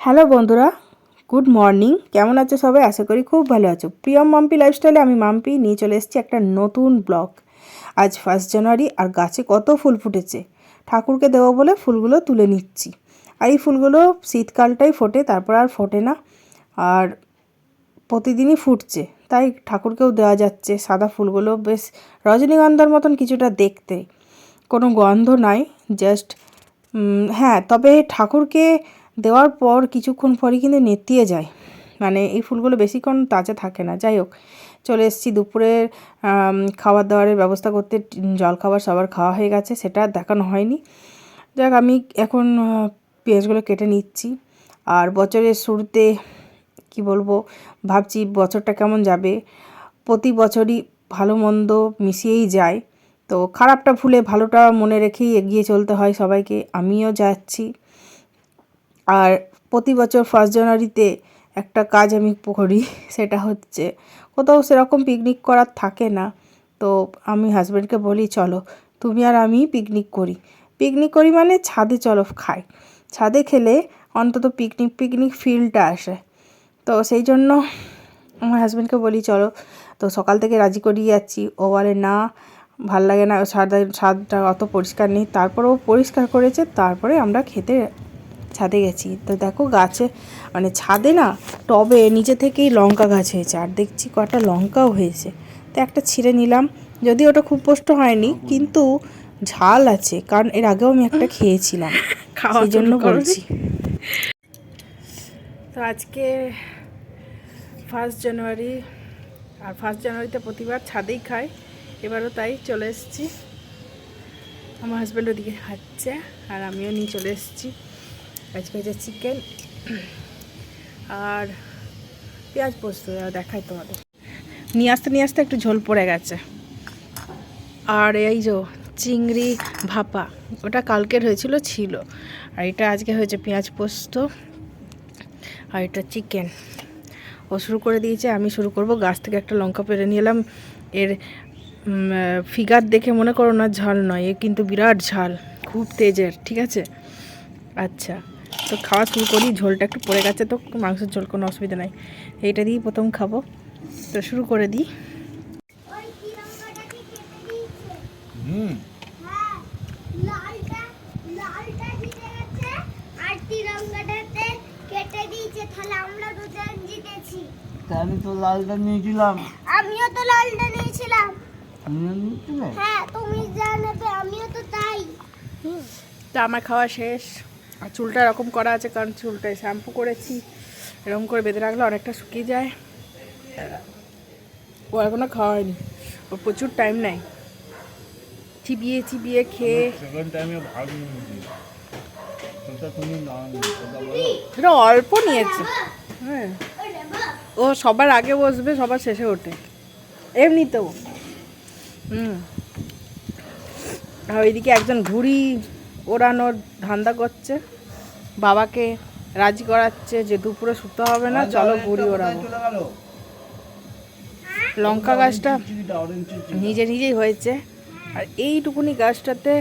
Hello বন্ধুরা, good morning. কেমন আছো সবাই? আশা করি খুব ভালো আছো। প্রিয়ম মাম্পি লাইফস্টাইলে আমি মাম্পি, নিয়ে চলে এসেছি একটা নতুন ব্লগ আজ ফার্স্ট জানুয়ারি আর গাছে কত ফুল ফুটেছে, ঠাকুরকে দেবো বলে ফুলগুলো তুলে নিচ্ছি। আর এই ফুলগুলো শীতকালটাই ফোটে, তারপর আর ফোটে না। আর প্রতিদিনই ফুটছে, তাই ঠাকুরকেও দেওয়া যাচ্ছে। সাদা ফুলগুলো বেশ রজনীগন্ধার মতন কিছুটা দেখতে। কোনো গন্ধ নাই জাস্ট হ্যাঁ তবে ঠাকুরকে দেওয়ার পর কিছুক্ষণ পরই কিন্তু নেতিয়ে যায়। মানে এই ফুলগুলো বেশিক্ষণ তাজা থাকে না। যাই হোক, চলে এসেছি দুপুরের খাবার দাবারের ব্যবস্থা করতে। জল খাবার সবার খাওয়া হয়ে গেছে, সেটা দেখানো হয়নি। যাক, আমি এখন পেঁয়াজগুলো কেটে নিচ্ছি। আর বছরের শুরুতে, কি বলব, ভাবছি বছরটা কেমন যাবে। প্রতি বছরই ভালো মন্দ মিশিয়েই যায়। তো খারাপটা ভুলে ভালোটা মনে রেখেই এগিয়ে চলতে হয় সবাইকে। আমিও যাচ্ছি। আর প্রতি বছর ফার্স্ট জানুয়ারিতে একটা কাজ আমি করি, সেটা হচ্ছে কোথাও সেরকম পিকনিক করার থাকে না। তো আমি হাজব্যান্ডকে বলি, চলো, তুমি আর আমি পিকনিক করি। পিকনিক করি মানে ছাদে চলো, খাই। ছাদে খেলে অন্তত পিকনিক পিকনিক ফিলটা আসে। তো সেই জন্য আমার হাজব্যান্ডকে বলি, চলো, তো সকাল থেকে রাজি করিয়ে যাচ্ছি। ও বলে, না, ভালো লাগে না ছাদ ছাদটা অত পরিষ্কার নেই। তারপরেও পরিষ্কার করেছে, তারপরে আমরা খেতে ছাদে গেছি। তো দেখো গাছে মানে ছাদে না টবে নিচে থেকেই লঙ্কা গাছ হয়েছে। আর দেখছি কটা লঙ্কাও হয়েছে। তো একটা ছিঁড়ে নিলাম। যদি ওটা খুব পোষ্ট হয়নি কিন্তু ঝাল আছে কারণ এর আগেও আমি একটা খেয়েছিলাম। সেই জন্য বলছি। তো আজকে ফার্স্ট জানুয়ারি আর ফার্স্ট জানুয়ারিতে প্রতিবার ছাদেই খাই। এবারও তাই চলে এসেছি। আমার হাজব্যান্ড ওদিকে খাচ্ছে আর আমিও নিয়ে চলে এসেছি। আজকে হচ্ছে চিকেন আর পেঁয়াজ পোস্ত দেখাই তোমাদের। নিয়ে আসতে নিয়ে আসতে একটু ঝোল পড়ে গেছে। আর এই যে চিংড়ি ভাপা ওটা কালকের হয়েছিল ছিল। আর এটা আজকে হয়েছে পেঁয়াজ পোস্ত আর এটা চিকেন। ও শুরু করে দিয়েছে আমি শুরু করব। গাছ থেকে একটা লঙ্কা পেরে নিয়ে এলাম এর ফিগার দেখে মনে করো না ঝাল নয় এ কিন্তু বিরাট ঝাল খুব তেজের ঠিক আছে? আচ্ছা। তো খাওয়া শুরু করি ঝোলটা একটু পড়ে গেছে তো মাংসের ঝোল কোনো অসুবিধা নাই। এইটা দিয়েই প্রথম খাব। তো শুরু করে দিই। ওই তিরঙ্গাটাকে কেটে দিয়েছে হুম। হ্যাঁ লালটা লালটা জিতে গেছে আর তিরঙ্গাটাতে কেটে দিয়েছে তাহলে আমরা দুজন জিতেছি তা আমি তো লালটা নিয়েছিলাম। আমিও তো লালটা নিয়েছিলাম। হ্যাঁ তুমি যা নেবে আমিও তো তাই। তা আমার খাওয়া শেষ। আর চুলটা এরকম করা আছে কারণ চুলটায় শ্যাম্পু করেছি এরকম করে বেঁধে রাখলে অনেকটা শুকিয়ে যায়। ও এখনও খাওয়া হয়নি ও প্রচুর টাইম নেয়। চিবিয়ে চিবিয়ে খেয়ে। এটা অল্প নিয়েছে। হ্যাঁ। ও সবার আগে বসবে সবার শেষে ওঠে। এমনিতেও হুম। আর ওইদিকে একজন ঘুড়ি ওড়ানোর ধান্দা করছে। বাবাকে রাজি করাচ্ছে যে দুপুরে শুতে হবে না, চলো ঘুড়ি ওড়াবো। লঙ্কা গাছটা নিজে নিজেই হয়েছে। আর এইটুকুনি গাছটাতে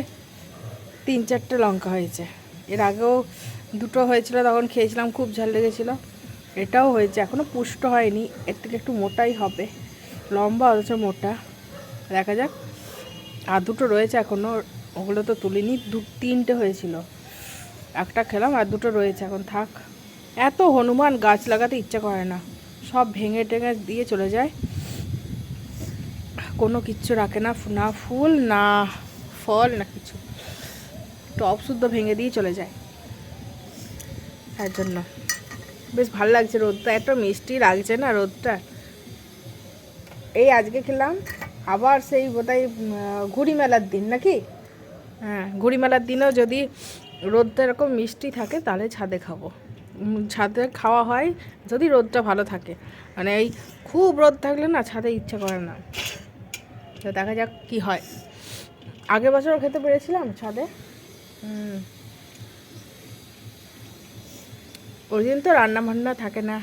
তিন চারটে লঙ্কা হয়েছে। এর আগেও দুটো হয়েছিল, তখন খেয়েছিলাম, খুব ঝাল লেগেছিলো। এটাও হয়েছে এখনও পুষ্ট হয়নি, এর থেকে একটু মোটাই হবে। লম্বা অথচ মোটা। দেখা যাক। আর দুটো রয়েছে এখনও ওগুলো তো তুলিনি, দু, তিনটে হয়েছিল। একটা খেলাম আর দুটো রয়েছে, এখন থাক। এত হনুমান গাছ লাগাতে ইচ্ছা করে না। সব ভেঙে টেঙে দিয়ে চলে যায়। কোনো কিচ্ছু রাখে না না ফুল, না ফল, না কিছু। টপ শুদ্ধ ভেঙে দিয়ে চলে যায়। তার জন্য। বেশ ভালো লাগছে রোদটা, এত মিষ্টি লাগছে না রোদটা। এই আজকে খেলাম, আবার সেই বোধহয় ঘুড়ি মেলার দিন নাকি? হ্যাঁ ঘুড়ি মেলার দিনেও যদি রোদটা এরকম মিষ্টি থাকে, তাহলে ছাদে খাব। ছাদে খাওয়া হয় যদি রোদটা ভালো থাকে। মানে এই খুব রোদ থাকলে না ছাদে ইচ্ছা করে না। তো দেখা যাক কি হয়। আগের বছরও খেতে পেরেছিলাম ছাদে। ওই দিন তো রান্না বান্না থাকে না।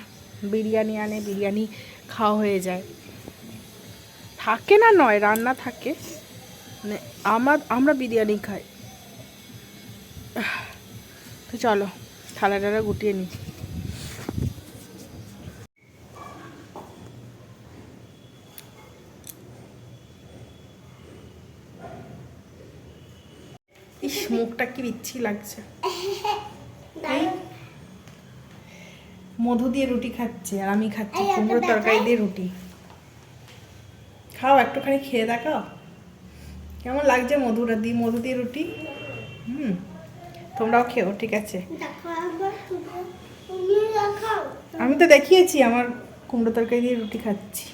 বিরিয়ানি আনে, বিরিয়ানি খাওয়া হয়ে যায়। থাকে না নয়, রান্না থাকে। মানে আমার আমরা বিরিয়ানি খাই। তো চলো থালা টালা গুটিয়ে নিই ইস মুখটা কি বিচ্ছি লাগছে। মধু দিয়ে রুটি খাচ্ছে আর আমি খাচ্ছি কুমড়ো তরকারি দিয়ে রুটি। খাও একটুখানি খেয়ে দেখাও। কেমন লাগছে মধুটা দিয়ে মধু দিয়ে রুটি? হুম তোমরাও খেও ঠিক আছে। আমি তো দেখিয়েছি আমার কুমড়ো তরকারি দিয়ে রুটি খাচ্ছি।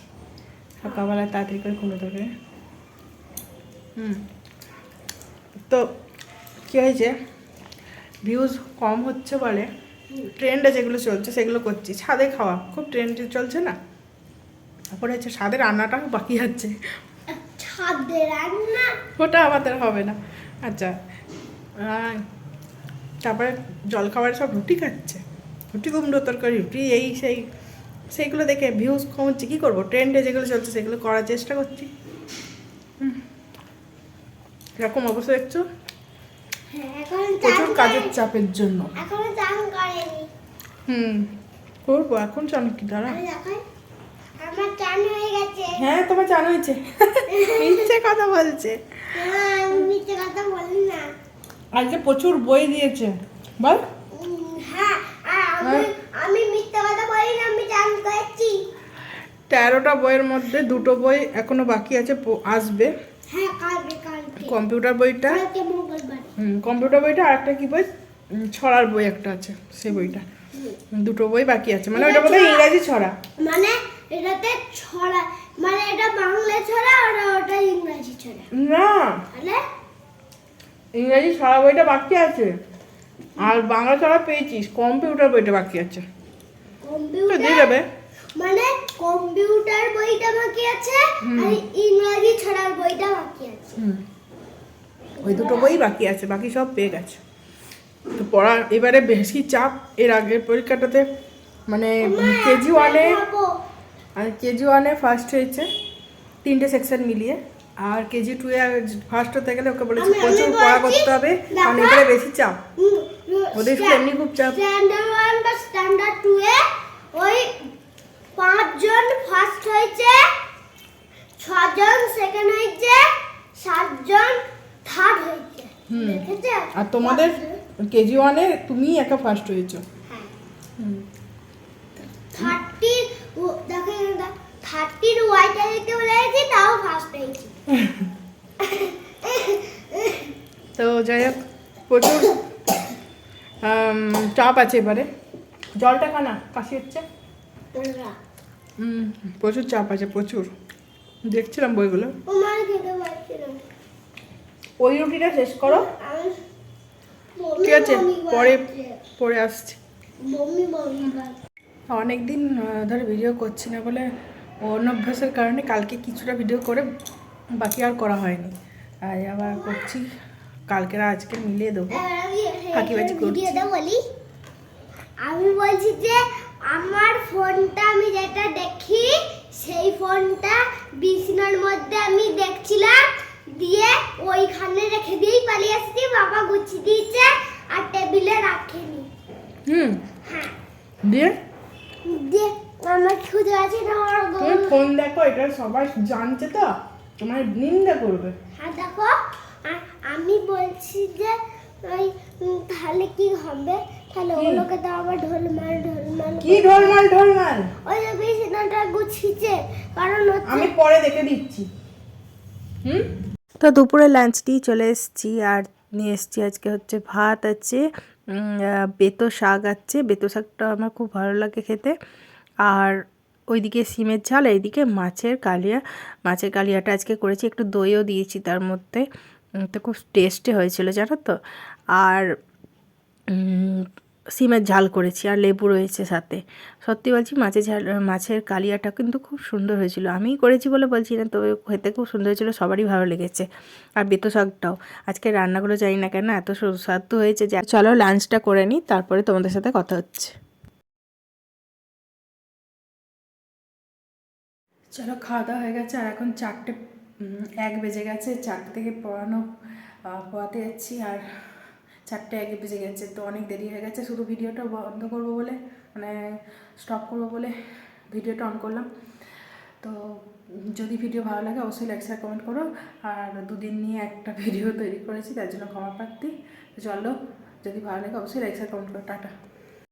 সকালবেলা তাড়াতাড়ি করে কুমড়ো তরকারি। হুম তো কী হয়েছে? ভিউজ কম হচ্ছে বলে ট্রেন্ডে যেগুলো চলছে সেগুলো করছি। ছাদে খাওয়া খুব ট্রেন্ডে চলছে না? তারপরে হচ্ছে স্বাদে রান্নাটাও বাকি আছে। ওটা আমাদের হবে না। আচ্ছা তারপরে জলখাবার সব রুটি খাচ্ছে। রুটি কুমড়ো তরকারি রুটি এই সেই সেইগুলো দেখে ভিউজ কমছে। কী করব? ট্রেন্ডে যেগুলো চলছে সেগুলো করার চেষ্টা করছি। হুম। এরকম অবস্থা দেখছ? হ্যাঁ প্রচুর কাজের চাপের জন্য। হুম করব। এখন চান কি? দাঁড়া। আমার চান হয়ে গেছে। হ্যাঁ তোমার চান হয়েছে। মিথ্যে কথা বলছে। মিথ্যে কথা বলি না। আজকে প্রচুর বই দিয়েছে। বল। হ্যাঁ আমি হ্যাঁ। আমি মিথ্যে কথা বলি না আমি চান করেছি। তেরোটা বইয়ের মধ্যে দুটো বই এখনও বাকি আছে আসবে। হ্যাঁ কম্পিউটার বইটা। কম্পিউটার বইটা আর একটা কি বই? ছড়ার বই একটা আছে সেই বইটা। দুটো বই বাকি আছে। মানে ওটা বোধহয় ইংরাজি ছড়া। মানে এটাতে ছড়া মানে এটা বাংলা ছড়া আর ওটা ইংরাজি ছড়া। না। তাহলে? ইংরাজি ছড়া বইটা বাকি আছে। আর বাংলা ছড়া পেয়েছিস কম্পিউটার বইটা বাকি আছে। কম্পিউটার? দিয়ে যাবে। মানে কম্পিউটার বইটা বাকি আছে আর ইংরাজি ছড়ার বইটা বাকি আছে। ওই দুটো বই বাকি আছে বাকি সব পেয়ে গেছে। তো পড়া এবারে বেশি চাপ এর আগের পরীক্ষাটাতে মানে কেজি ওয়ানে। আর কেজি ওয়ানে ফার্স্ট হয়েছে তিনটে সেকশন মিলিয়ে আর কেজি টু এ ফার্স্ট হতে গেলে ওকে বলেছে প্রচুর পড়া করতে হবে কারণ এবারে বেশি চাপ ওদের এমনি খুব চাপ। স্ট্যান্ডার্ড ওয়ান বা স্ট্যান্ডার্ড টু এ ওই পাঁচজন ফার্স্ট হয়েছে ছজন সেকেন্ড হয়েছে সাতজন থার্ড হয়েছে। আর তোমাদের কেজি ওয়ানে তুমি একা ফার্স্ট হয়েছো হ্যাঁ হুম। থার্টি দেখো থার্টির ওয়াইটা দিতে বলে গেছি তাও ফার্স্ট হয়েছি তো যাই হোক প্রচুর চাপ আছে এবারে। জলটা খানা কাশি হচ্ছে? হুম প্রচুর চাপ আছে প্রচুর। দেখছিলাম বইগুলো। ওই রুটিটা শেষ করো। ঠিক আছে পরে পরে আসছি। মম্মি মম্মি অনেক দিন ধরে ভিডিও করছি না বলে অনভ্যাসের কারণে কালকে কিছুটা ভিডিও করে বাকি আর করা হয়নি। আর আবার করছি। কালকের আজকে মিলিয়ে দেবো। ফাঁকিবাজি করছি। আমি বলছি যে আমার ফোনটা আমি যেটা দেখি সেই ফোনটা বিছানার মধ্যে আমি দেখছিলাম। দিয়ে ওইখানে রেখে দিয়েই পালিয়ে আসছি বাবা গুছিয়ে দিয়েছে আর টেবিলে রাখেনি। হুম। হ্যাঁ। দিয়ে? দিয়ে আমার খুঁজে আছে না আমার তুমি ফোন দেখো এটা সবাই জানছে তো তোমার নিন্দা করবে। হ্যাঁ দেখো আমি বলছি যে ওই তাহলে কি হবে? তাহলে ওগুলোকে তো আবার ঢোলমাল ঢোলমাল কি ঢোলমাল ঢোলমাল? ওই যে বিছানাটা কারণ হচ্ছে আমি পরে দেখে দিচ্ছি। হুম? তো দুপুরে লাঞ্চ দিয়ে চলে এসেছি আর নিয়ে এসেছি আজকে হচ্ছে ভাত আছে বেতো শাক আছে। বেতো শাকটা আমার খুব ভালো লাগে খেতে। আর ওইদিকে সিমের ঝাল, এইদিকে মাছের কালিয়া। মাছের কালিয়াটা আজকে করেছি, একটু দইও দিয়েছি তার মধ্যে। তো খুব টেস্টি হয়েছিল, জানো তো? আর সিমের ঝাল করেছি আর লেবু রয়েছে সাথে। সত্যি বলছি, মাছের ঝাল, মাছের কালিয়াটা কিন্তু খুব সুন্দর হয়েছিল। আমিই করেছি বলে বলছি না, তবে খেতে খুব সুন্দর হয়েছিল, সবারই ভালো লেগেছে। আর বেতো শাকটাও। আজকে রান্নাগুলো জানি না কেন, এত সুস্বাদু হয়েছে যে, চলো লাঞ্চটা করে নিই, তারপরে তোমাদের সাথে কথা হচ্ছে। চলো খাওয়া দাওয়া হয়ে গেছে, আর এখন চারটে এক বেজে গেছে, চারটে থেকে পড়ানো পড়াতে যাচ্ছি, আর চারটে এক বেজে গেছে, তো অনেক দেরি হয়ে গেছে, শুধু ভিডিওটা বন্ধ করব বলে মানে স্টপ করব বলে ভিডিওটা অন করলাম। তো যদি ভিডিও ভালো লাগে অবশ্যই লাইক শেয়ার কমেন্ট করো, আর দুদিন নিয়ে একটা ভিডিও তৈরি করেছি, তার জন্য ক্ষমা প্রার্থী। চলো, যদি ভালো লাগে অবশ্যই লাইক শেয়ার কমেন্ট করো, টাটা।